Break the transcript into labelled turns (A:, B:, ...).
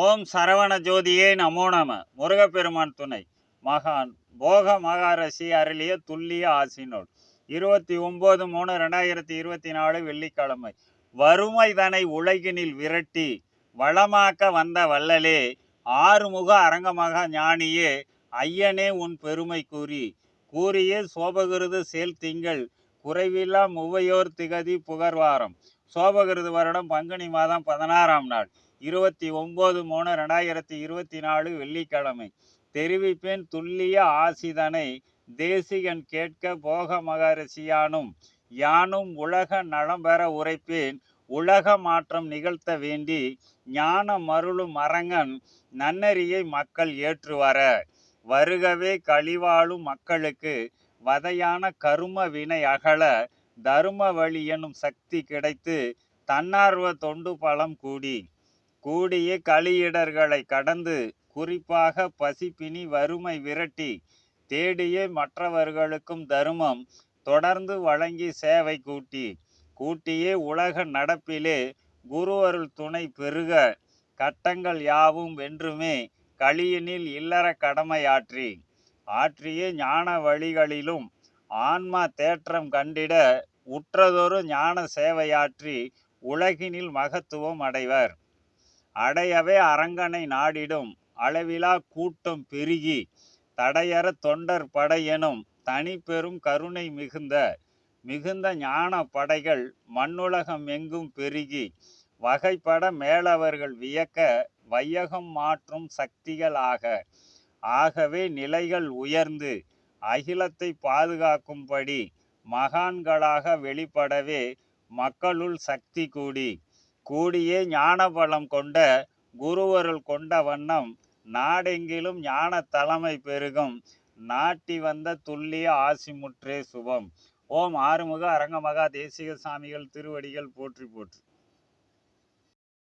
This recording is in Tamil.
A: ஓம் சரவண ஜோதியே நமோ நம. முருகப்பெருமான் துணை. மகான் போக மகாரசி அருளிய துல்லிய ஆசினோடு இருபத்தி ஒம்பது மூணு ரெண்டாயிரத்தி இருபத்தி நாலு வெள்ளிக்கிழமை. வறுமை தனை உலகினில் விரட்டி வளமாக்க வந்த வள்ளலே ஆறுமுக அரங்கமாக ஞானியே ஐயனே உன் பெருமை கூறி. கூறியே சோபகிருது சேல் திங்கள் குறைவில்லா முவையோர் திகதி புகர்வாரம். சோபகிருது வருடம் பங்குனி மாதம் பதினாறாம் நாள். இருபத்தி ஒம்பது மூணு ரெண்டாயிரத்தி இருபத்தி நாலு வெள்ளிக்கிழமை. தெரிவிப்பேன் துல்லிய ஆசிதனை தேசிகன் கேட்க போக மகரிஷியானும் யானும் உலக நலம் பெற உரைப்பேன். உலக மாற்றம் நிகழ்த்த வேண்டி ஞான மருளும் அரங்கன் நன்னறியை மக்கள் ஏற்றுவர. வருகவே கழிவாழும் மக்களுக்கு வதையான கரும வினை அகல. தரும வழி எனும் சக்தி கிடைத்து தன்னார்வ தொண்டு பலம் கூடி. கூடிய களியிடர்களை கடந்து குறிப்பாக பசிப்பினி வறுமை விரட்டி தேடிய மற்றவர்களுக்கும் தருமம் தொடர்ந்து வழங்கி சேவை கூட்டி கூட்டியே உலக நடப்பிலே குருவருள் துணை பெருக கட்டங்கள் யாவும் வென்றுமே களியினில் இல்லற கடமையாற்றி ஆற்றிய ஞான வழிகளிலும் ஆன்மா தேற்றம் கண்டிட உற்றதொரு ஞான சேவையாற்றி உலகினில் மகத்துவம் அடைவர். அடையவே அரங்கனை நாடிடும். அளவிலா கூட்டம் பெருகி தடையற தொண்டர் படை எனும் தனி பெரும் கருணை மிகுந்த மிகுந்த ஞான படைகள் மண்ணுலகம் எங்கும் பெருகி வகைப்பட மேலவர்கள் வியக்க வையகம் மாற்றும் சக்திகள் ஆக ஆகவே நிலைகள் உயர்ந்து அகிலத்தை பாதுகாக்கும்படி மகான்களாக வெளிப்படவே மக்களுள் சக்தி கூடி கூடிய ஞானபலம் கொண்ட குருவருள் கொண்ட வண்ணம் நாடெங்கிலும் ஞான தலைமை பெருகும். நாட்டி வந்த துல்லிய ஆசிமுற்றே சுபம். ஓம் ஆறுமுக அரங்கமகா தேசிக சாமிகள் திருவடிகள் போற்றி போற்றி.